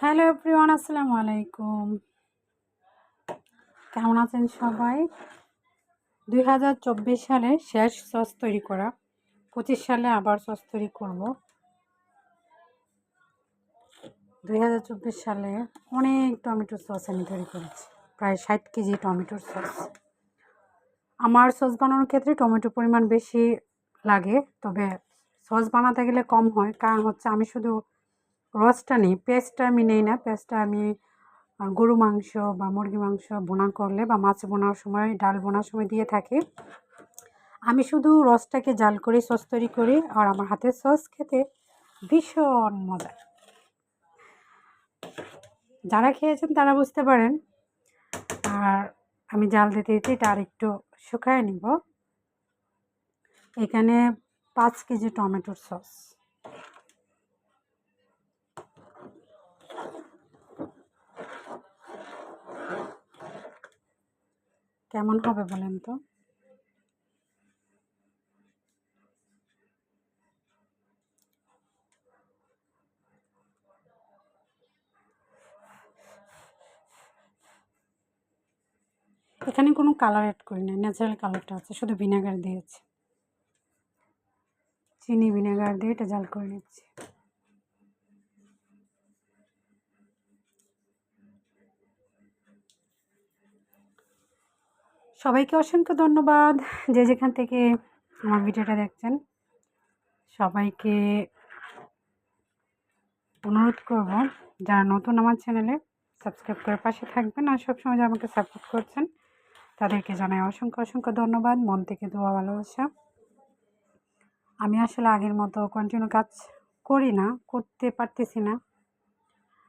Hello everyone, আসসালামু আলাইকুম। কেমন আছেন সবাই? দুই হাজার চব্বিশ সালে শেষ সস তৈরি করা, পঁচিশ সালে আবার সস তৈরি করব। দুই হাজার চব্বিশ সালে অনেক টমেটোর সস আমি তৈরি করেছি, প্রায় ষাট কেজি টমেটোর সস। আমার সস বানানোর ক্ষেত্রে টমেটোর পরিমাণ বেশি লাগে, তবে সস বানাতে গেলে কম হয়। কারণ হচ্ছে আমি শুধু রসটা নিই, পেস্টটা আমি নেই না। পেস্টটা আমি গরু মাংস বা মুরগি মাংস বোনা করলে বা মাছ বোনার সময়, ডাল বোনার সময় দিয়ে থাকি। আমি শুধু রসটাকে জাল করে, সস তৈরি করি আর আমার হাতের সস খেতে ভীষণ মজা। যারা খেয়েছেন তারা বুঝতে পারেন। আর আমি জাল দিতে দিতে এটা আর একটু শুকায় নিব। এখানে পাঁচ কেজি টমেটোর সস। কেমন হবে বলেন তো? এখানে কোনো কালার অ্যাড করি না ন্যাচারাল কালারটা আছে, শুধু ভিনেগার দিয়েছি। চিনি ভিনেগার দিয়ে এটা জাল করে নিচ্ছি। সবাইকে অসংখ্য ধন্যবাদ যে যেখান থেকে আমার ভিডিওটা দেখছেন। সবাইকে অনুরোধ করব, যারা নতুন আমার চ্যানেলে সাবস্ক্রাইব করে পাশে থাকবেন আর সবসময় যারা আমাকে সাপোর্ট করছেন, তাদেরকে জানাই অসংখ্য অসংখ্য ধন্যবাদ। মন থেকে দোয়া, ভালোবাসা। আমি আসলে আগের মতো কন্টিনিউ কাজ করি না, করতে পারতেছি না।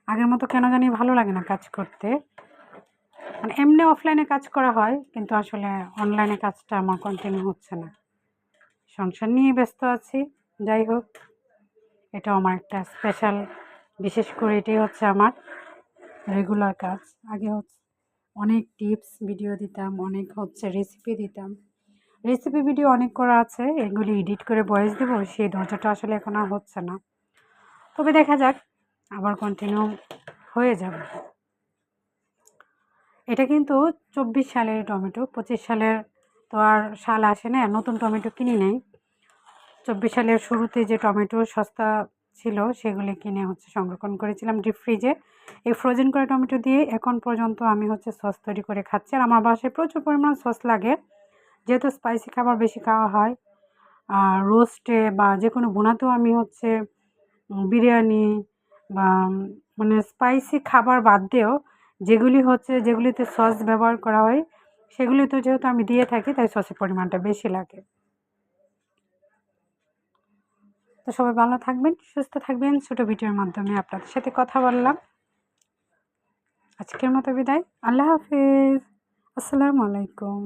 আগের মতো কেন জানি ভালো লাগে না কাজ করতে। মানে এমনি অফলাইনে কাজ করা হয়, কিন্তু আসলে অনলাইনে কাজটা আমার কন্টিনিউ হচ্ছে না। সংসার নিয়ে ব্যস্ত আছি, যাই হোক, এটাও আমার একটা স্পেশাল বিশেষ করে এটাই হচ্ছে আমার রেগুলার কাজ। আগে হচ্ছে অনেক টিপস ভিডিও দিতাম, অনেক হচ্ছে রেসিপি দিতাম। রেসিপি ভিডিও অনেক করা আছে, এগুলি এডিট করে বয়েস দেবো, সেই ধৈর্যটা আসলে এখন আর হচ্ছে না। তবে দেখা যাক, আবার কন্টিনিউ হয়ে যাবে। এটা কিন্তু চব্বিশ সালের টমেটো, পঁচিশ সালের তো আর সাল আসে না, নতুন টমেটো কিনি নেই। চব্বিশ সালের শুরুতে যে টমেটো সস্তা ছিল, সেগুলি কিনে হচ্ছে সংরক্ষণ করেছিলাম ডিপ ফ্রিজে এই ফ্রোজেন করা টমেটো দিয়ে এখন পর্যন্ত আমি হচ্ছে সস তৈরি করে খাচ্ছি। আর আমার বাসায় প্রচুর পরিমাণ সস লাগে। যেহেতু স্পাইসি খাবার বেশি খাওয়া হয়, আর রোস্টে বা যে কোনো বোনাতেও আমি হচ্ছে বিরিয়ানি বা মানে স্পাইসি খাবার বাদ দিয়েও যেগুলি হচ্ছে, যেগুলিতে সস ব্যবহার করা হয় সেগুলি তো যেহেতু আমি দিয়ে থাকি, তাই সসের পরিমাণটা বেশি লাগে। তো সবাই ভালো থাকবেন, সুস্থ থাকবেন। ছোটো ভিডিওর মাধ্যমে আপনাদের সাথে কথা বললাম। আজকের মতো বিদায়। আল্লাহ হাফিজ। আসসালামু আলাইকুম।